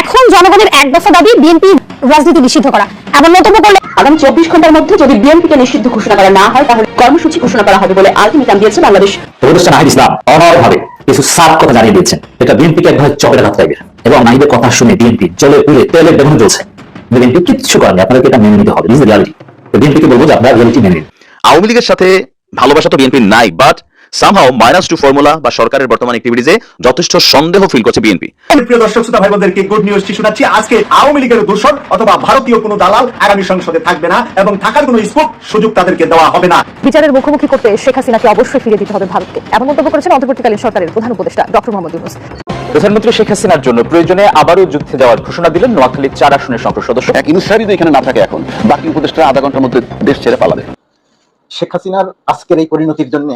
এখন জনগণের এক দফা দাবি বিএনপি রাজনীতি নিষিদ্ধ করা। এমন মন্তব্য করলে আগামী চব্বিশ ঘণ্টার মধ্যে যদি বিএনপিকে নিষিদ্ধ ঘোষণা করা না হয় তাহলে কর্মসূচি ঘোষণা করা হবে বলে আলটিমেটাম দিয়েছে বাংলাদেশ। ইসলাম অনরভাবে কিছু সাফ কথা জানিয়ে দিয়েছেন। এটা বিএনপিকে একভাবে চপের হাত লাগবে এবং নাহিদের কথা শুনে বিএনপি জলে পুড়ে তেলের বেগুন জ্বলছে। বিএনপি কিচ্ছু করেনি আপনাদেরকে এটা মেনে নিতে হবে রিয়ালিটি বিএনপিকে বলব যে আপনারা রিয়ালিটি মেনে নিন। আওয়ামী লীগের সাথে ভালোবাসা তো বিএনপি নাই but somehow minus two formula বা সরকারের বর্তমান অ্যাক্টিভিটিজে যথেষ্ট সন্দেহ ফিল করছে বিএনপি প্রিয় দর্শক শ্রোতা ভাই বোনদেরকে গুড নিউজটি শোনাচ্ছি। আজকে আওয়ামী লীগের দূষণ অথবা ভারতীয় কোনো দালাল আগামী সংসদে থাকবে না এবং থাকার কোনো স্কোপ সুযোগ তাদেরকে দেওয়া হবে না। বিচারের মুখোমুখি করতে শেখ হাসিনাকে অবশ্যই ফিরিয়ে দিতে হবে ভারতকে। এমন মন্তব্য করেছেন অন্তর্বর্তীকালীন সরকারের প্রধান উপদেষ্টা ডক্টর মোহাম্মদ ইউনুস। প্রধানমন্ত্রী শেখ হাসিনার জন্য প্রয়োজনে আবারও যুদ্ধে যাওয়ার ঘোষণা দিলেন নোয়াখালীর চার আসনের সংসদ সদস্য। এক ইনুসারি এখানে না থাকে এখন। বাকি উপদেষ্টা আধা ঘণ্টার মধ্যে দেশ ছেড়ে পালাবে। শেখ হাসিনার আজকের এই পরিণতির জন্য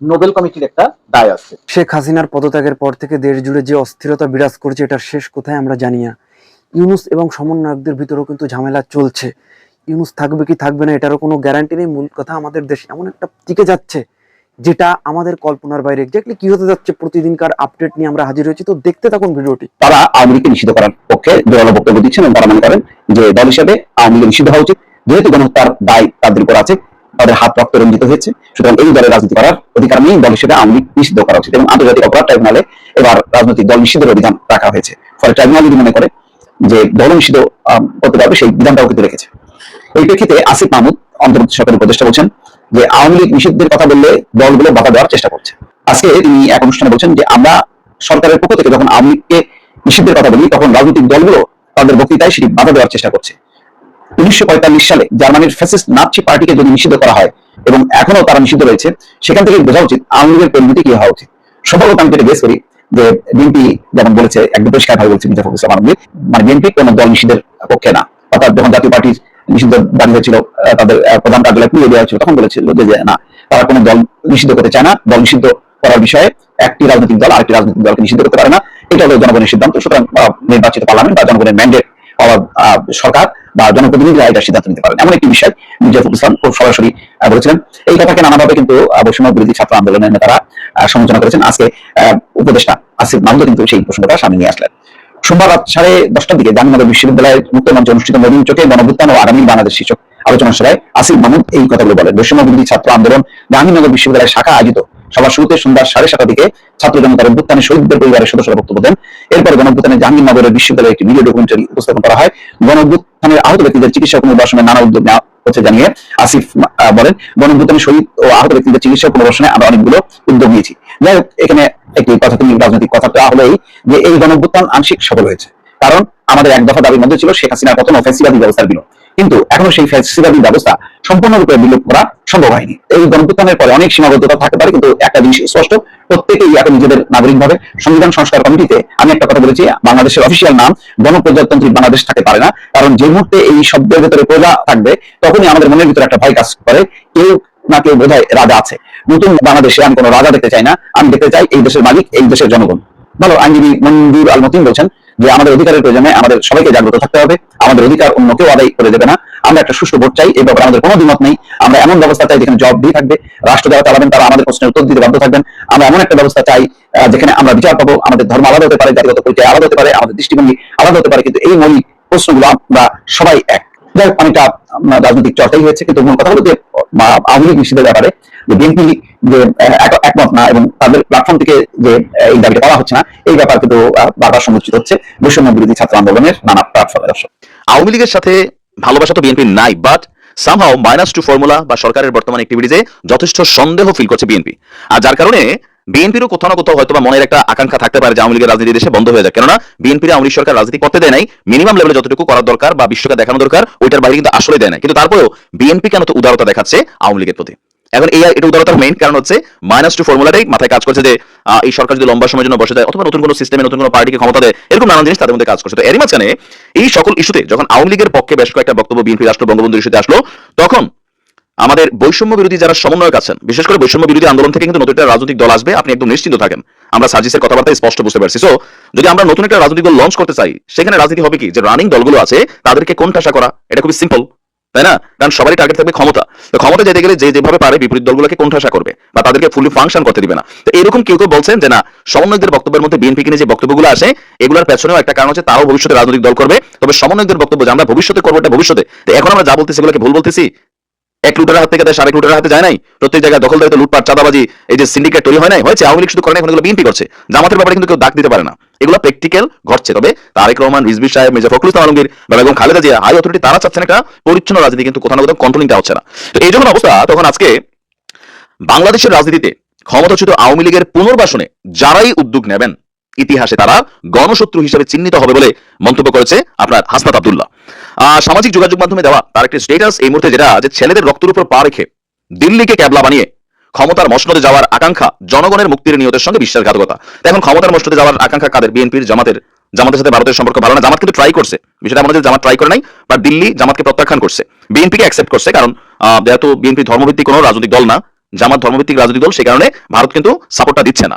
নোবেল কমিটির একটা দায় আছে। শেখ হাসিনার পদত্যাগের পর থেকে দেশ জুড়ে যে অস্থিরতা বিরাজ করছে এটার শেষ কোথায় আমরা জানি না। ইউনুস এবং সমন্বয়কদের ভিতরেও কিন্তু ঝামেলা চলছে। ইউনুস থাকবে কি থাকবে না এটারও কোনো গ্যারান্টি নেই। মূল কথা আমাদের দেশ এমন একটা টিকে যাচ্ছে যেটা আমাদের কল্পনার বাইরে। এক্স্যাক্টলি কি হতে যাচ্ছে প্রতিদিনকার আপডেট নিয়ে আমরা হাজির হয়েছি তো দেখতে থাকুন ভিডিওটি। তারা আওয়ামী লীগকে নিষিদ্ধ করার পক্ষে জোরালো বক্তব্য দিচ্ছেন এবং তারা মনে করেন যে দল হিসেবে আওয়ামী লীগ নিষিদ্ধ হওয়া উচিত। যেহেতু গণহত্যার দায় তাদের উপর আছে তাদের হাত রক্ত রঞ্জিত হয়েছে। সুতরাং এই দলের রাজনীতি করার অধিকার নেই, দল হিসেবে আওয়ামী লীগ নিষিদ্ধ করা উচিত এবং আন্তর্জাতিক অপরাধ ট্রাইব্যুনালে এবার রাজনৈতিক দল নিষিদ্ধের অভিযান রাখা হয়েছে। ফলে ট্রাইব্যুনাল যদি মনে করে যে দল নিষিদ্ধ করতে পারবে, সেই বিধানটাও কিন্তু রেখেছে। এই প্রেক্ষিতে আসিফ মাহমুদ, অন্তর্বর্তী সরকারের উপদেষ্টা বলছেন যে আওয়ামী লীগ নিষিদ্ধের কথা বললে দলগুলো বাধা দেওয়ার চেষ্টা করছে। আজকে তিনি এক অনুষ্ঠানে বলছেন যে আমরা সরকারের পক্ষ থেকে যখন আওয়ামী লীগকে নিষিদ্ধের কথা বলি, তখন রাজনৈতিক দলগুলো তাদের বক্তৃতায় সেটি বাধা দেওয়ার চেষ্টা করছে। উনিশশো পঁয়তাল্লিশ সালে জার্মানির ফ্যাসিস্ট নাৎসি পার্টিকে যদি নিষিদ্ধ করা হয় এবং এখনও তারা নিষিদ্ধ রয়েছে, সেখান থেকে বোঝা উচিত আওয়ামী লীগের পরিণতি কি হওয়া উচিত। সম্ভবত আমি যেটা করি যে বিএনপি যেমন বলেছে, একদম পরিষ্কার ভাবে বলছে মির্জা ফখরুল ইসলাম মানে বিএনপি কোন দল নিষিদ্ধের পক্ষে না। অর্থাৎ যখন জাতীয় পার্টির নিষিদ্ধ দাবি হয়েছিল তাদের প্রধান কার্যালয় পুড়িয়ে দেওয়া হয়েছিল, তখন বলেছিল যে না, তারা কোনো দল নিষিদ্ধ করতে চায় না। দল নিষিদ্ধ করার বিষয়ে একটি রাজনৈতিক দল আরেকটি রাজনৈতিক দলকে নিষিদ্ধ করতে পারে না। এটা হলো জনগণের সিদ্ধান্ত। সুতরাং নির্বাচিত পার্লামেন্ট বা জনগণের ম্যান্ডেট পাওয়া সরকার। বা জনপ্রতিনিধিরা এটা সিদ্ধান্ত নিতে পারেন। এমন একটি বিষয় মির্জা ফখরুল ইসলাম খুব সরাসরি বলেছিলেন। এই কথাকে নানাভাবে কিন্তু বৈষম্য বিরোধী ছাত্র আন্দোলনের নেতারা সমালোচনা করেছেন। আজকে উপদেষ্টা আসিফ মাহমুদ কিন্তু সেই প্রসঙ্গটা সামনে নিয়ে আসলেন। সোমবার রাত সাড়ে দশটার দিকে জাহাঙ্গীরনগর বিশ্ববিদ্যালয়ের মুক্ত মঞ্চে অনুষ্ঠিত নবীন চোখে গণভুত্থান ও আগামী বাংলাদেশ শীর্ষক আলোচনা সভায় আসিফ মাহমুদ এই কথাগুলো বলেন। বৈষম্য বিরোধী ছাত্র আন্দোলন জাহাঙ্গীরনগর বিশ্ববিদ্যালয়ের শাখা আয়োজিত সবার শুরুতে সন্ধ্যা সাড়ে সাতটার দিকে ছাত্র জনতার অভ্যুত্থানে শহীদদের পরিবারের সদস্যরা বক্তব্য দেন। এরপর গণভুত্থানে জাহাঙ্গীরনগরের বিশ্ববিদ্যালয়ে একটি ভিডিও ডকুমেন্টারি উপস্থাপন করা হয়। গণভুত্থানের আহত ব্যক্তিদের চিকিৎসা পুনর্বাসনে নানা উদ্যোগ নেওয়া হচ্ছে জানিয়ে আসিফ বলেন গণভুত্থানে শহীদ ও আহত ব্যক্তিদের চিকিৎসা পুনর্বাসনে আমরা অনেকগুলো উদ্যোগ নিয়েছি। যাই হোক, এখানে একটি কথাকেন্দ্রিক রাজনৈতিক কথাটা হলেই যে এই গণভুত্থান আংশিক সফল হয়েছে। কারণ আমাদের এক দফা দাবির মধ্যে ছিল শেখ হাসিনার পতন ও ব্যবস্থার বিলোপ। কিন্তু এখনও সেই ফ্যাসিবাদী ব্যবস্থা সম্পূর্ণরূপে বিলোপ করা সম্ভব হয়নি। এই গণভুত্থানের পরে অনেক সীমাবদ্ধতা থাকতে পারে, কিন্তু একটা জিনিস স্পষ্ট, প্রত্যেকেই এখন নিজেদের নাগরিকভাবে সংবিধান সংস্কার কমিটিতে আমি একটা কথা বলেছি, বাংলাদেশের অফিসিয়াল নাম গণপ্রজাতন্ত্রী বাংলাদেশ থাকতে পারে না, কারণ যে মুহূর্তে এই শব্দের ভেতরে প্রজা থাকবে, তখনই আমাদের মনের ভিতরে একটা ভয় কাজ করে, কেউ না কেউ বোধহয় রাজা আছে। নতুন বাংলাদেশে আমি কোনো রাজা দেখতে চাই না, আমি দেখতে চাই এই দেশের মালিক, এই দেশের জনগণ। ভালো, আইনজীবী মঞ্জুর আল মতিন বলছেন যে আমাদের অধিকারের প্রয়োজনে আমাদের সবাইকে জাগ্রত থাকতে হবে, আমাদের অধিকার অন্য কেউ আদায় করে দেবে না। আমরা একটা সুষ্ঠু ভোট চাই, এই ব্যাপারে আমাদের কোনো দ্বিমত নেই। আমরা এমন ব্যবস্থা চাই যেখানে জব দিয়ে থাকবে। রাষ্ট্র যারা চালাবেন তারা আমাদের প্রশ্নের উত্তর দিতে বাধ্য থাকবেন। আমরা এমন একটা ব্যবস্থা চাই যেখানে আমরা বিচার পাবো, আমাদের ধর্ম আলাদা হতে পারে, জাতিগত পরিচয় আলাদা হতে পারে, আমাদের দৃষ্টিভঙ্গি আলাদা হতে পারে, কিন্তু এই মৌলিক প্রশ্নগুলো আমরা সবাই এক। অনেকটা রাজনৈতিক চর্চাই হয়েছে, কিন্তু মূল কথা হলো যে আওয়ামী লীগ নিষিদ্ধের ব্যাপারে বিএনপি যে একমত না এবং তাদের প্ল্যাটফর্ম থেকে যে এই দাবিটা করা হচ্ছে না, এই ব্যাপার কিন্তু বারবার সমুচিত হচ্ছে বৈষম্য বিরোধী ছাত্র আন্দোলনের নানা প্ল্যাটফর্মে দর্শক আওয়ামী লীগের সাথে ভালোবাসা তো বিএনপি নাই but somehow minus two formula বা সরকারের বর্তমান অ্যাক্টিভিটিজে যথেষ্ট সন্দেহ ফিল করছে বিএনপি আর যার কারণে বিএনপিরও কোথাও না কোথাও হয়তো বা মনের একটা আকাঙ্ক্ষা থাকতে পারে যে আওয়ামী লীগের রাজনীতি দেশে বন্ধ হয়ে যায় কেননা বিএনপির আওয়ামী সরকার রাজনীতি করতে দেয় নাই মিনিমাম লেভেলে যতটুকু করার দরকার বা বিশ্বকে দেখানো দরকার, ওইটার বাইরে কিন্তু আসলে দেয় না কিন্তু তারপরেও বিএনপি কেন তো উদারতা দেখাচ্ছে আওয়ামী লীগের প্রতি? এখন এই এটা উদারতার মেইন কারণ হচ্ছে মাইনাস টু ফর্মুলাটাই মাথায় কাজ করছে যে এই সরকার যদি লম্বা সময়ের জন্য বসে যায় অথবা নতুন কোনো সিস্টেমে নতুন কোনো পার্টিকে ক্ষমতা দেয়, এরকম নানান জিনিস তাদের মধ্যে কাজ করছে। তো এরই মাঝখানে এই সকল ইস্যুতে যখন আওয়ামী লীগের পক্ষে বেশ কয়েকটা বক্তব্য বিএনপি রাষ্ট্র বঙ্গবন্ধুর ইস্যুতে আসলো, তখন আমাদের বৈষম্য বিরোধী যারা সমন্বয়ক আছেন, বিশেষ করে বৈষম্য বিরোধী আন্দোলন থেকে কিন্তু নতুন একটা রাজনৈতিক দল আসবে, আপনি একদম নিশ্চিন্ত থাকেন। আমরা সার্জিসের কথাবার্তা স্পষ্ট বুঝতে পারছি। সো যদি আমরা নতুন একটা রাজনৈতিক দল লঞ্চ করতে চাই, সেখানে রাজনীতি হবে কি? যে রানিং দলগুলো আছে, তাদেরকে কোণঠাসা করা? এটা খুবই সিম্পল তাই না? কারণ সবারই টার্গেট থাকবে ক্ষমতা। তো ক্ষমতা যেতে গেলে যে যেভাবে পারে বিপরীত দলগুলোকে কোণঠাসা করবে বা তাদেরকে ফুলি ফাংশন করতে দিবে না। তো এরকম কেউ কেউ বলছেন যে, না সমন্বয়দের বক্তব্যের মধ্যে বিএনপি কিনে যে বক্তব্যগুলো আসে, এগুলোর পেছনেও একটা কারণ হচ্ছে তারাও ভবিষ্যতে রাজনৈতিক দল করবে। তবে সমন্বয়দের বক্তব্য যে আমরা ভবিষ্যতে করব এটা ভবিষ্যতে। তো এখন আমরা যা বলতেছি এগুলোকে ভুল বলতেছি? এক লুটের হাত থেকে দেশ আরেক লুটের হাতে যায় নাই। প্রত্যেক জায়গায় দখলদারিত্ব লুটপাট, চাঁদাবাজি, এই যে সিন্ডিকেট তৈরি হয় নাই, হয়েছে? আওয়ামী লীগ শুধু করে এখন এগুলো বিএনপি করছে। জামাতের ব্যাপারে কিন্তু কেউ ডাক দিতে পারে না। এগুলো প্র্যাকটিক্যাল ঘটছে। তবে তারেক রহমান রিজবি সাহেব, মির্জা ফখরুল ইসলাম আলমগীর বেগম খালেদা জিয়া হাই অথরিটি তারা চাচ্ছেন একটা পরিচ্ছন্ন রাজনীতি, কিন্তু কোথাও না কোথাও কন্ট্রোলিংটা হচ্ছে না। তো এই যখন অবস্থা, তখন আজকে বাংলাদেশের রাজনীতিতে ক্ষমতাচ্যুত আওয়ামী লীগের পুনর্বাসনে যারাই উদ্যোগ নেবেন ইতিহাসে তারা গণশত্রু হিসেবে চিহ্নিত হবে বলে মন্তব্য করেছে আপনার হাসনাত আব্দুল্লাহ। সামাজিক যোগাযোগ মাধ্যমে দেওয়া তার একটি স্টেটাস এই মুহূর্তে যেটা যে ছেলেদের রক্তের উপর পা রেখে দিল্লিকে ক্যাবলা বানিয়ে ক্ষমতার মসনদে যাওয়ার আকাঙ্ক্ষা জনগণের মুক্তির নিয়তের সঙ্গে বিশ্বাসঘাতকতা। এখন ক্ষমতার মসনদে যাওয়ার আকাঙ্ক্ষা কাদের? বিএনপির, জামাতের জামাতের সাথে ভারতের সম্পর্ক ভালো না? জামাত কিন্তু ট্রাই করছে। বিষয়টা হচ্ছে জামাত ট্রাই করে নাই বা দিল্লি জামাতকে প্রত্যাখ্যান করছে। বিএনপিকে অ্যাকসেপ্ট করছে, কারণ যেহেতু বিএনপি ধর্মভিত্তিক কোনো রাজনৈতিক দল না, জামাত ধর্মভিত্তিক রাজনৈতিক দল, সে কারণে ভারত কিন্তু সাপোর্টটা দিচ্ছে না।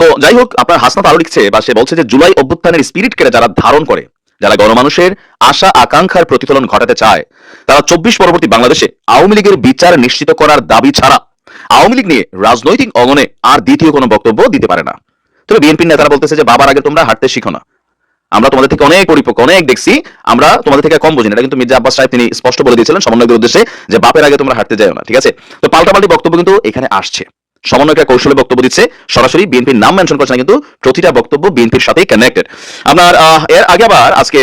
তো যাই হোক আপনার হাসনাত আরও লিখছে বা সে বলছে যে জুলাই অভ্যুত্থানের স্পিরিট কেড়ে যারা ধারণ করে, যারা গণমানুষের আশা, আকাঙ্ক্ষার প্রতিফলন ঘটাতে চায়, তারা চব্বিশ পরবর্তী বাংলাদেশে আওয়ামী লীগের বিচার নিশ্চিত করার দাবি ছাড়া আওয়ামী লীগ নিয়ে রাজনৈতিক অঙ্গনে আর দ্বিতীয় কোনো বক্তব্য দিতে পারে না। তবে বিএনপির নেতারা বলতেছে যে, বাবার আগে তোমরা হাঁটতে শিখো না। আমরা তোমাদের থেকে অনেক পরিপক্ক, অনেক দেখছি। আমরা তোমাদের থেকে কম বুঝি না। কিন্তু মির্জা আব্বাস সাহেব তিনি স্পষ্ট বলে দিয়েছিলেন সমন্বয়কের উদ্দেশ্যে যে, বাপের আগে তোমরা হাঁটতে যাও না। ঠিক আছে? তো পাল্টাপাল্টি বক্তব্য কিন্তু এখানে আসছে। সমন্বয়করা কৌশলে বক্তব্য দিচ্ছে। সরাসরি বিএনপির নাম মেনশন করছে না, কিন্তু প্রতিটা বক্তব্য বিএনপির সাথেই কানেক্টেড আপনার এর আগে আবার আজকে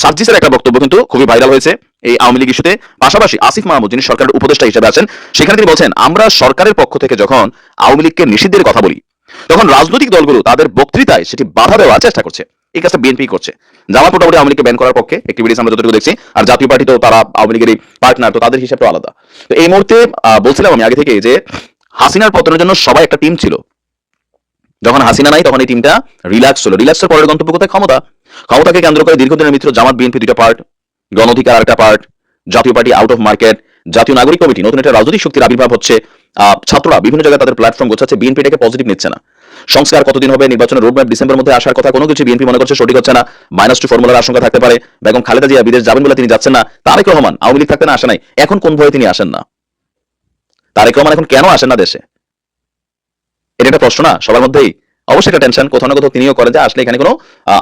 সার্জিসের একটা বক্তব্য কিন্তু খুবই ভাইরাল হয়েছে এই আওয়ামী লীগ ইস্যুতে। পাশাপাশি আসিফ মাহমুদ, যিনি সরকারের উপদেষ্টা হিসেবে আছেন, সেখানে তিনি বলছেন, আমরা সরকারের পক্ষ থেকে যখন আওয়ামী লীগকে নিষিদ্ধের কথা বলি, তখন রাজনৈতিক দলগুলো তাদের বক্তৃতায় সেটি বাধা দেওয়ার চেষ্টা করছে। এই কাজটা বিএনপি করছে। জামাত মোটামুটি আওয়ামী লীগকে ব্যান করার পক্ষে অ্যাক্টিভিটিস আমরা যতটুকু দেখছি, আর জাতীয় পার্টি তো তারা আওয়ামী লীগের পার্টনার তো তাদের হিসাবটা আলাদা। তো এই মুহূর্তে বলছিলাম আমি আগে থেকে যে হাসিনার পতনের জন্য সবাই একটা টিম ছিল। যখন হাসিনা নাই, তখন এই টিমটা রিল্যাক্স হলো। রিল্যাক্সের পরের গন্তব্য কোথায়? ক্ষমতা। ক্ষমতাকে কেন্দ্র করে দীর্ঘদিনের মিত্র জামাত বিএনপি দুটা পার্ট গণ অধিকার আরেকটা পার্ট জাতীয় পার্টি আউট অফ মার্কেট জাতীয় নাগরিক কমিটি, নতুন একটা রাজনৈতিক শক্তির আবির্ভাব হচ্ছে ছাত্ররা বিভিন্ন জায়গায় তাদের প্ল্যাটফর্ম গোছাচ্ছে বিএনপি এটাকে পজিটিভ নিচ্ছে না। সংস্কার কতদিন হবে, নির্বাচনের রোডম্যাপ ডিসেম্বর মধ্যে আসার কথা কোনো কিছু বিএনপি মনে করছে সঠিক হচ্ছে না মাইনাস টু ফর্মুলার আশঙ্কা থাকতে পারে, বেগম খালেদা জিয়া বিদেশ যাবেন বলে তিনি যাচ্ছেন না, তারেক রহমান আওয়ামী লীগ থাকতে না, আসে নাই। এখন কোন ভয়ে তিনি আসেন না? তারেক রহমান এখন কেন আসেন না দেশে? এটা একটা প্রশ্ন না, সবার মধ্যেই। অবশ্যই একটা টেনশন কোথাও না কোথাও তিনিও করেন যে আসলে এখানে কোনো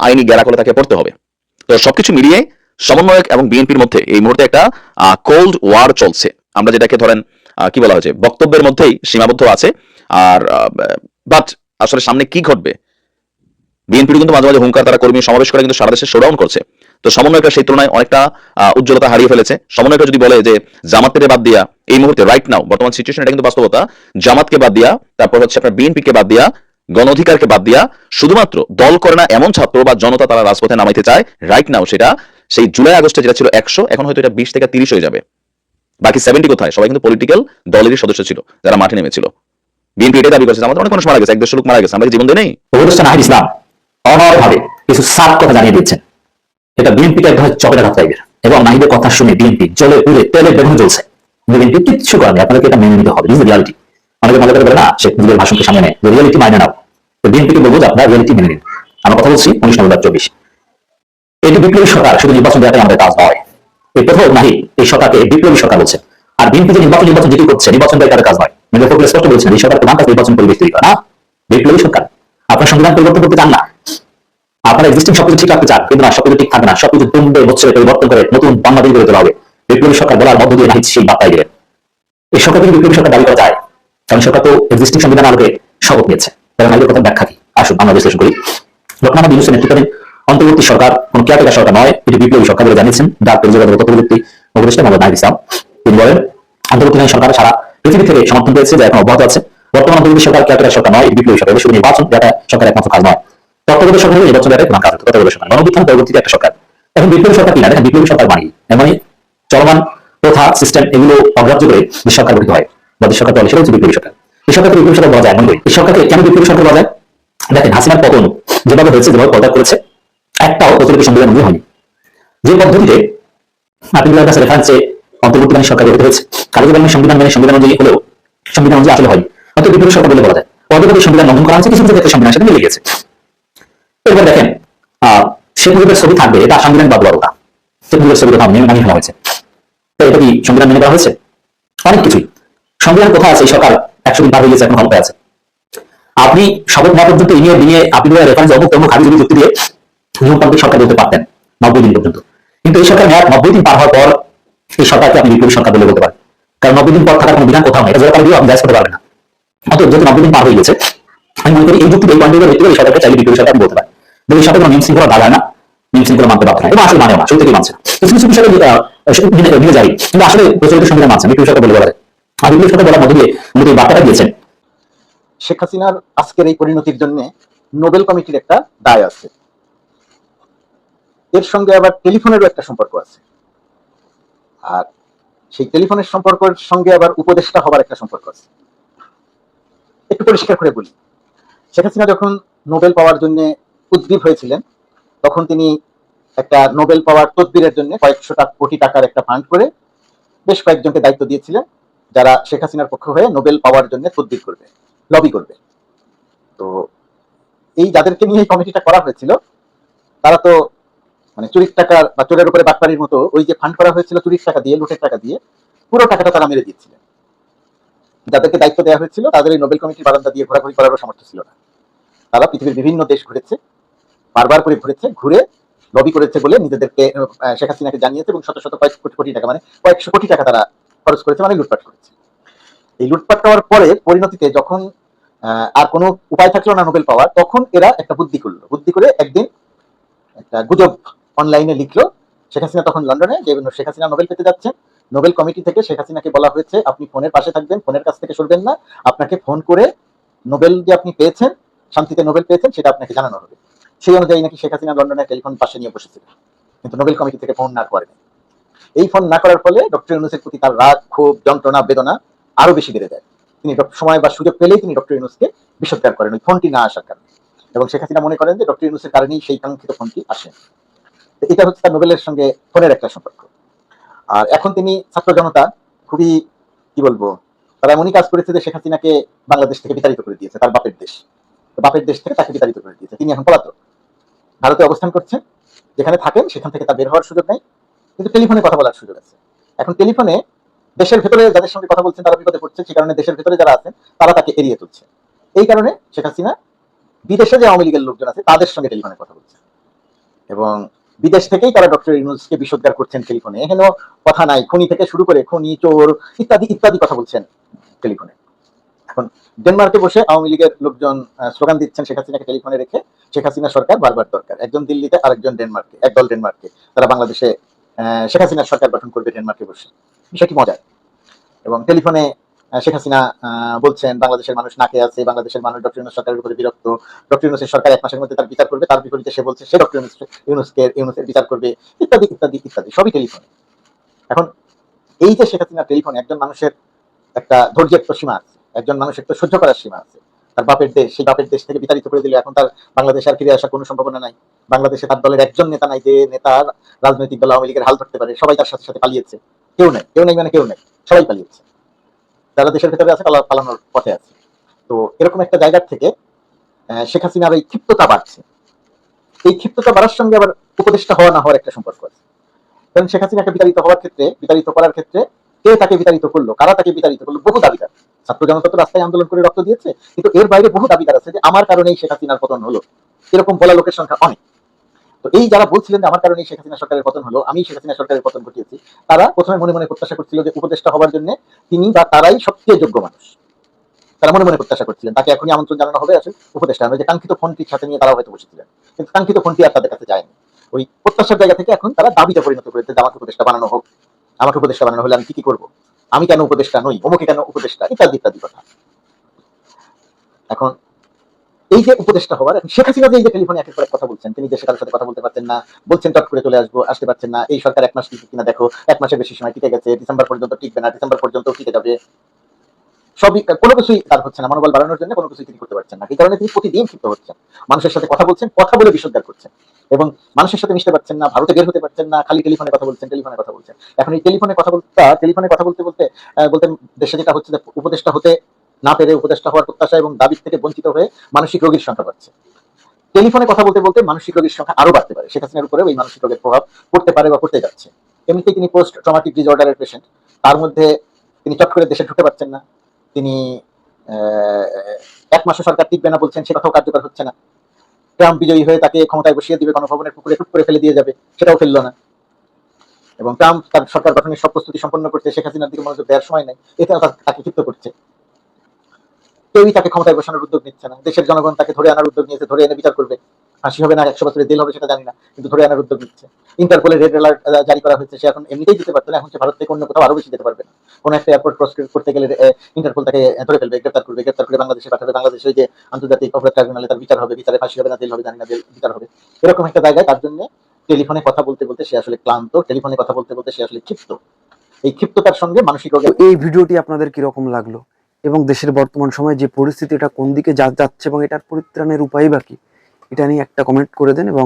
আইনি গেরা করে তাকে পড়তে হবে। তো সবকিছু মিলিয়ে সমন্বয়ক এবং বিএনপির মধ্যে এই মুহূর্তে একটা কোল্ড ওয়ার চলছে। আমরা যেটাকে ধরেন কি বলা হয়েছে বক্তব্যের মধ্যেই সীমাবদ্ধ আছে। আর বাট আসলে সামনে কি ঘটবে? বিএনপির কিন্তু মাঝে মাঝে হুঙ্কার, তারা কর্মী সমাবেশ করে কিন্তু সারা দেশে শোডাউন করছে। তো সমন্বয়করা সেই তুলনায় অনেকটা উজ্জ্বলতা হারিয়ে ফেলেছে। সমন্বয়করা যদি বলে যে, জামাতকে বাদ দিয়া এই মুহূর্তে রাইট নাও বর্তমান সিচুয়েশন এটা কিন্তু বাস্তবতা, জামাতকে বাদ দিয়া, তারপর হচ্ছে আপনার বিএনপিকে বাদ দিয়া গণ অধিকারকে বাদ দিয়া, শুধুমাত্র দল করে না এমন ছাত্র বা জনতা তারা রাজপথে নামাইতে চায় রাইট নাও সেটা, সেই জুলাই আগস্টে যেটা ছিল একশো, এখন হয়তো এটা বিশ থেকে তিরিশ হয়ে যাবে। বাকি সেভেন্টি কোথায়? সবাই কিন্তু পলিটিক্যাল দলেরই সদস্য ছিল, যারা মাঠে নেমেছিল। বিএনপি এটাই দাবি করছে আমাদের অনেক মানুষ মারা গেছে, এক দেড়শো লোক মারা গেছে, আমরা জীবন দিয়ে নেই? ইসলাম কিছু সাত কথা জানিয়ে দিচ্ছেন। এটা বিএনপিকে এক ধরনের চপের আঘাত টাইপের এবং নাহিদের কথা শুনে বিএনপি জলে পুড়ে তেলে বেগুন জ্বলছে। বিএনপি কিচ্ছু করেনি আপনাদেরকে এটা মেনে নিতে হবে দিস রিয়ালিটি অনেকে মনে করে না সে নিজের ভাষণকে সামনে নেয় রিয়ালিটি মাইনে নাও। তো বিএনপিকে বলব যে, আপনারা রিয়ালিটি মেনে নিন। আমরা কথা বলছি উনিশ নভেম্বর চব্বিশ। এটি বিপ্লবী সরকার, শুধু নির্বাচন দেওয়াটাই আমাদের কাজ নয়। এই প্রথম নাহি এই সরকারকে বিপ্লবী সরকার বলছে। আর বিএনপি যে নির্বাচন নির্বাচন যেটি করছে, নির্বাচন দেওয়া কাজ নয়। মেজর ফখরুল স্পষ্ট বলছেন, এই সরকার প্রধান কাজ নির্বাচন পরিবেশ তৈরি করা। না, বিপ্লবী সরকার, আপনার সংবিধান পরিবর্তন করতে চান না আপনারা এক্সিস্টিং সবকিছু ঠিক রাখতে চান, কিন্তু না, সবকিছু ঠিক থাকবে না। সবকিছু দুমড়ে বছরে পরিবর্তন করে নতুন বাংলাদেশ গড়ে তোলা হবে। বিপ্লবী সরকার বলার মধ্য দিয়ে নাহিদ সেই বার্তায় দিলেন। এই সরকার থেকে বিপ্লবী সরকার দাবি করা যায়, কারণ সরকার তো এক্সিস্টিং সংবিধান আলোকে শপথ নিয়েছে। তারা নাহিদের কথা ব্যাখ্যা কি? আসুন আমরা বিশ্লেষণ করি মোহাম্মদ ইউনুসের নেতৃত্বাধীন অন্তর্বর্তী সরকার কোন কেয়ারটেকার সরকার নয়, এটি বিপ্লবী সরকার বলে জানিয়েছেন। ডাক যোগাযোগ তথ্য প্রযুক্তি উপদেষ্টা মোহাম্মদ নাহিদ ইসলাম। তিনি বলেন অন্তর্বর্তীকালীন সরকার সারা পৃথিবী থেকে সমর্থন পেয়েছে, যা এখন অব্যাহত আছে। বর্তমান অন্তর্বর্তী সরকার কেয়ারটেকার সরকার নয়, বিপ্লবী সরকার। শুধু নির্বাচন যেটা সরকার একমাত্র কাজ নয়। তত্ত্বাবধায়ক সরকার হলে নির্বাচন একটা কাজ হতো তত্ত্বাবধায়ক সরকার গণবিধান পরবর্তীতে একটা সরকার। এখন বিপ্লবী সরকার কিনা দেখেন বিপ্লবী সরকার এর মানে চলমান প্রথা সিস্টেম এগুলো অগ্রাহ্য করে যে সরকার গঠিত হয় বা যে সরকার চলে সেটা হচ্ছে বিপ্লবী সরকার। এই সরকারকে বিপ্লবী সরকার বলা যায় এমন এই সরকারকে কেন বিপ্লবী সরকার বলা যায়? দেখেন, হাসিনার পতন যেভাবে হয়েছে, যেভাবে পদত্যাগ করেছে, একটাও প্রচলিত সংবিধান অনুযায়ী হয়নি। যে পদ্ধতিতে আপনি কাছে রেফারেন্সে অন্তর্বর্তীকালীন সরকার গঠিত হয়েছে খালেদা জিয়ার সংবিধান মানে সংবিধান অনুযায়ী হলেও সংবিধান অনুযায়ী আসলে হয়। হয়তো বিপ্লবী সরকার বলে বলা যায়। পদ্ধতি সংবিধান লঙ্ঘন করা হয়েছে, কিছু কিছু ক্ষেত্রে সংবিধানের সাথে মিলে গেছে এরপর দেখেন শেখ ছবি থাকবে, এটা সংবিধান বাদ বারোটা শেখ ছবি কোথাও নামিয়ে হয়েছে। তো এটা কি সংবিধান মেনে করা হয়েছে? অনেক কিছুই। সংবিধান কোথায় আছে এই সরকার? একশো দিন পার হয়ে গেছে এখন ক্ষমতায় আছে। আপনি শপথ নেওয়া পর্যন্ত ইনিয়ে দিনে আপনি রেফারেন্স হাবি যুক্তি দিয়ে নিয়মতান্ত্রিক সরকার বলতে পারতেন, নব্বই দিন পর্যন্ত। কিন্তু এই সরকার মেয়াদ নব্বই দিন পার হওয়ার পর এই সরকারকে আপনি বিপ্লবী সরকার বলে বলতে পারেন। কারণ নব্বই দিন পর থাকার কোনো বিধান কোথাও নেই। এটা জোর দিয়েও আপনি করতে পারবেন না। অত যেহেতু নব্বই দিন পার হয়ে গেছে, আমি মনে করি এই যুক্তি এই পয়েন্টের সরকারকে চাইলে সরকার বলতে এই সরকার কোনো নিয়ম শৃঙ্খলা বাধায় না নিয়ম শৃঙ্খলা মানতে পারবে না এবং আসলে মানেও না শুরু থেকেই মানছে? না কিছু কিছু বিষয়ে মিলে যাই। কিন্তু আসলে প্রচলিত সংবিধান মানছে বিপ্লবী সরকার বলে বলে। আর বিপ্লবী সরকার বলার মধ্যে দিয়ে মূলত বার্তাটা দিয়েছেন। শেখ হাসিনার আজকের এই পরিণতির জন্য নোবেল কমিটির একটা দায় আছে। এর সঙ্গে আবার টেলিফোনেরও একটা সম্পর্ক আছে। আর সেই টেলিফোনের সম্পর্কের সঙ্গে আবার উপদেষ্টা হবার একটা সম্পর্ক আছে। একটু পরিষ্কার করে বলি। শেখ হাসিনা যখন নোবেল পাওয়ার জন্য উদ্গ্রীব হয়েছিলেন। তখন তিনি একটা নোবেল পাওয়ার তদবিরের জন্য কয়েকশো কোটি টাকার একটা ফান্ড করে বেশ কয়েকজনকে দায়িত্ব দিয়েছিলেন, যারা শেখ হাসিনার পক্ষ হয়ে নোবেল পাওয়ার জন্য তদবির করবে লবি করবে। তো এই যাদেরকে নিয়ে এই কমিটিটা করা হয়েছিল, তারা তো মানে চুরির টাকার বা চোরের উপরে বাটপাড়ির মতো ওই যে ফান্ড করা হয়েছিল চুরির টাকা দিয়ে, লুটের টাকা দিয়ে, পুরো টাকাটা তারা মেরে দিচ্ছিলেন যাদেরকে দায়িত্ব দেওয়া হয়েছিল, তাদের এই নোবেল কমিটির বারান্দা দিয়ে ঘোরাঘুরি করারও সামর্থ্য ছিল না। তারা পৃথিবীর বিভিন্ন দেশ ঘুরেছে বারবার করে ঘুরেছে, ঘুরে লবি করেছে বলে নিজেদেরকে শেখ হাসিনাকে জানিয়েছে এবং শত শত কয়েক কোটি কোটি টাকা মানে কয়েকশো কোটি টাকা তারা খরচ করেছে মানে লুটপাট করেছে। এই লুটপাট করার পরে পরিণতিতে যখন আর কোনো উপায় থাকল না নোবেল পাওয়ার, তখন এরা একটা বুদ্ধি করল। বুদ্ধি করে একদিন একটা গুজব অনলাইনে লিখলো, শেখ হাসিনা তখন লন্ডনে, যে শেখ হাসিনা নোবেল পেতে যাচ্ছেন, নোবেল কমিটি থেকে শেখ হাসিনাকে বলা হয়েছে, আপনি ফোনের পাশে থাকবেন, ফোনের কাছ থেকে সরবেন না, আপনাকে ফোন করে নোবেল যে আপনি পেয়েছেন, শান্তিতে নোবেল পেয়েছেন, সেটা আপনাকে জানানো হবে। সেই অনুযায়ী নাকি শেখ হাসিনা লন্ডনের টেলিফোন পাশে নিয়ে বসেছিলেন কিন্তু নোবেল কমিটি থেকে ফোন না করেন। এই ফোন না করার ফলে ডক্টর ইউনুসের প্রতি তার রাগ, ক্ষোভ, যন্ত্রণা, বেদনা আরও বেশি বেড়ে যায়। তিনি সময় বা সুযোগ পেলেই তিনি ডক্টর ইউনুসকে বিষোদ্গার করেন। ওই ফোনটি না আসার কারণে। এবং শেখ হাসিনা মনে করেন যে ডক্টর ইউনুসের কারণেই সেই কাঙ্ক্ষিত ফোনটি আসে এটা হচ্ছে তার নোবেলের সঙ্গে ফোনের একটা সম্পর্ক। আর এখন তিনি ছাত্র জনতা, খুবই, কি বলব, তারা এমনই কাজ করেছে যে শেখ হাসিনাকে বাংলাদেশ থেকে বিতাড়িত করে দিয়েছে, তার বাপের দেশ। বাপের দেশ থেকে তাকে বিতাড়িত করে দিয়েছে। তিনি এখন পলাতক। ভারতে অবস্থান করছেন যেখানে থাকেন, সেখান থেকে তার বের হওয়ার সুযোগ নেই। কিন্তু টেলিফোনে কথা বলার সুযোগ আছে। এখন টেলিফোনে দেশের ভেতরে যাদের সঙ্গে কথা বলছেন, তারা বিপদে পড়ছে, সে কারণে দেশের ভেতরে যারা আছেন, তারা তাকে এড়িয়ে তুলছে এই কারণে শেখ হাসিনা বিদেশে যে আওয়ামী লীগের লোকজন আছে, তাদের সঙ্গে টেলিফোনে কথা বলছে। এবং বিদেশ থেকেই তারা ডক্টর ইউনুসকে বিশোদ্গার করছেন টেলিফোনে। এখানেও কথা নাই। খনি থেকে শুরু করে খনি, চোর ইত্যাদি ইত্যাদি কথা বলছেন টেলিফোনে। এখন ডেনমার্কে বসে আওয়ামী লীগের লোকজন স্লোগান দিচ্ছেন শেখ হাসিনাকে টেলিফোনে রেখে। শেখ হাসিনা সরকার বারবার দরকার। একজন দিল্লিতে, আরেকজন ডেনমার্কে একদল ডেনমার্কে। তারা বাংলাদেশে শেখ হাসিনার সরকার গঠন করবে ডেনমার্কে বসে। বিষয়টি মজার। এবং টেলিফোনে শেখ হাসিনা বলছেন, বাংলাদেশের মানুষ নাকে আছে, বাংলাদেশের মানুষ ডক্টর ইউনুস সরকারের উপরে বিরক্ত। ডক্টর ইউনুসের সরকার এক মাসের মধ্যে তার বিচার করবে, তার বিপরীতে সে বলছে, সে ডক্টর ইউনুস, ইউনুসকে, ইউনুসের বিচার করবে, ইত্যাদি ইত্যাদি ইত্যাদি। সবই টেলিফোনে। এখন এই যে শেখ হাসিনা টেলিফোনে একজন মানুষের একটা ধৈর্যের সীমা আছে একজন মানুষের তো সহ্য করার সীমা আছে। তার বাপের দেশ, সেই বাপের দেশ থেকে বিতাড়িত করে দিলে এখন তার বাংলাদেশে আর ফিরে আসার কোনো সম্ভাবনা নাই। বাংলাদেশে তার দলের একজন নেতা নাই যে নেতা রাজনৈতিক দল, আওয়ামী লীগের হাল ধরতে পারে। সবাই তার সাথে সাথে পালিয়েছে। কেউ নেই কেউ নেই মানে কেউ নেই, সবাই পালিয়েছে। যারা দেশের ভেতরে আছে পালানোর পথে আছে। তো এরকম একটা জায়গার থেকে শেখ হাসিনার এই ক্ষিপ্ততা বাড়ছে। এই ক্ষিপ্ততা বাড়ার সঙ্গে আবার উপদেষ্টা হওয়া না হওয়ার একটা সম্পর্ক আছে। কারণ শেখ হাসিনাকে বিতাড়িত হওয়ার ক্ষেত্রে, বিতাড়িত করার ক্ষেত্রে কে তাকে বিতাড়িত করল, কারা তাকে বিতাড়িত করল, বহু দাবিদার। ছাত্র জনতা তো রাস্তায় আন্দোলন করে রক্ত দিয়েছে, কিন্তু এর বাইরে বহু দাবিদার আছে যে আমার কারণেই শেখ হাসিনার পতন হলো। এরকম বলা লোকের সংখ্যা অনেক। তো এই যারা বলছিলেন যে আমার কারণেই শেখ হাসিনা সরকারের পতন হলো, আমি শেখ হাসিনা সরকারের পতন ঘটিয়েছি, তারা প্রথমে মনে মনে প্রত্যাশা করছিল যে উপদেষ্টা হওয়ার জন্য তিনি বা তারাই সবচেয়ে যোগ্য মানুষ। তারা মনে মনে প্রত্যাশা করছিলেন, তাকে এখনই আমন্ত্রণ জানানো হবে আসলে উপদেষ্টা। হবে যে কাঙ্ক্ষিত ফোনটির সাথে নিয়ে তারা হয়তো বসেছিলেন, কিন্তু কাঙ্ক্ষিত ফোনটি আর তাদের কাছে যায়নি। ওই প্রত্যাশার জায়গা থেকে এখন তারা দাবিতে পরিণত করেছে যে আমাকে উপদেষ্টা বানানো হোক। আমাকে উপদেষ্টা বানানো হলে আমি কি কি করব? আমি কেন উপদেষ্টা নই? অমুকে কেন উপদেষ্টা? ইত্যাদি ইত্যাদি কথা। এখন, এই যে উপদেষ্টা হওয়ার শেখ হাসিনা যে এই যে টেলিফোনে একের পর এক কথা বলছেন, তিনি দেশে কারোর সাথে কথা বলতে পারছেন না, বলছেন টট করে চলে আসব, আসতে পারছেন না, এই সরকার এক মাস কিনা দেখো, এক মাসের বেশি সময় টিকে গেছে, ডিসেম্বর পর্যন্ত টিকবে না, ডিসেম্বর পর্যন্ত টিকে যাবে। সবই, কোনো কিছুই তার হচ্ছে না, মনোবল বাড়ানোর জন্য কোনো কিছুই তিনি করতে পারছেন না। এই কারণে তিনি প্রতিদিন ক্ষিপ্ত হচ্ছেন। মানুষের সাথে কথা বলছেন, কথা বলে বিশুদ্ধার করছেন। এবং মানুষের সাথে মিশতে পারছেন না, ভারতে বের হতে পারছেন না, খালি টেলিফোনে কথা বলছেন, টেলিফোনে কথা বলছেন। এখন এই টেলিফোনে কথা বলতে টেলিফোনে কথা বলতে বলতে বলতে দেশে যেটা হচ্ছে উপদেষ্টা হতে না পেরে উপদেষ্টা হওয়ার প্রত্যাশা এবং দাবির থেকে বঞ্চিত হয়ে মানসিক রোগীর সংখ্যা বাড়ছে। টেলিফোনে কথা বলতে বলতে মানসিক রোগীর সংখ্যা আরও বাড়তে পারে। শেখ হাসিনার উপরে ওই মানসিক রোগের প্রভাব পড়তে পারে বা পড়তে যাচ্ছে। এমনিতেই তিনি পোস্ট ট্রমাটিক ডিসঅর্ডারের পেশেন্ট তার মধ্যে তিনি চট করে দেশে ঢুকতে পারছেন না। তিনি এক মাসে সরকার টিকবে না বলছেন, সে কথাও কার্যকর হচ্ছে না। ট্রাম্প বিজয়ী হয়ে তাকে ক্ষমতায় বসিয়ে দিবে, গণভবনের পুকুরে টুক করে ফেলে দিয়ে যাবে, সেটাও ফেলল না। এবং ট্রাম্প তার সরকার গঠনের সব প্রস্তুতি সম্পন্ন করতে শেখ হাসিনার দিকে মনোযোগ দেওয়ার সময় নেই, এতে তাকে ক্ষিপ্ত করছে। কেউই তাকে ক্ষমতায় বসানোর উদ্যোগ নিচ্ছে না। দেশের জনগণ তাকে ধরে আনার উদ্যোগ নিয়েছে, ধরে এনে বিচার করবে। ফাঁসি হবে না একশো বছরের জেল হবে সেটা জানি না কিন্তু ধরে আনার উদ্যোগ নিচ্ছে। ইন্টারপোলের রেড অ্যালার্ট জারি করা হয়েছে সে এখন এমনিতেই যেতে পারতো না এখন সে ভারত থেকে অন্য কোথাও আরও বেশি যেতে পারবে না। কোনো একটা এয়ারপোর্ট ক্রস করতে গেলে ইন্টারপোল তাকে ধরে ফেলবে গ্রেপ্তার করবে গ্রেপ্তার করে বাংলাদেশে পাঠাবে বাংলাদেশে যে আন্তর্জাতিক অপরাধ ট্রাইব্যুনালে তার বিচার হবে বিচারে ফাঁসি হবে না জেল হবে জানি না বিচার হবে। এরকম একটা জায়গায় তার জন্য টেলিফোনে কথা বলতে বলতে সে আসলে ক্লান্ত টেলিফোনে কথা বলতে বলতে সে আসলে ক্ষিপ্ত। এই ক্ষিপ্ততার সঙ্গে মানসিক এই ভিডিওটি আপনাদের কীরকম লাগল? এবং দেশের বর্তমান সময়ে যে পরিস্থিতি এটা কোন দিকে যাচ্ছে এবং এটার পরিত্রাণের উপায় বা কি? এটা নিয়ে একটা কমেন্ট করে দেন এবং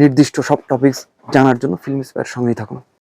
নির্দিষ্ট সব টপিকস জানার জন্য ফিল্ম স্পেয়ার সঙ্গেই থাকুন।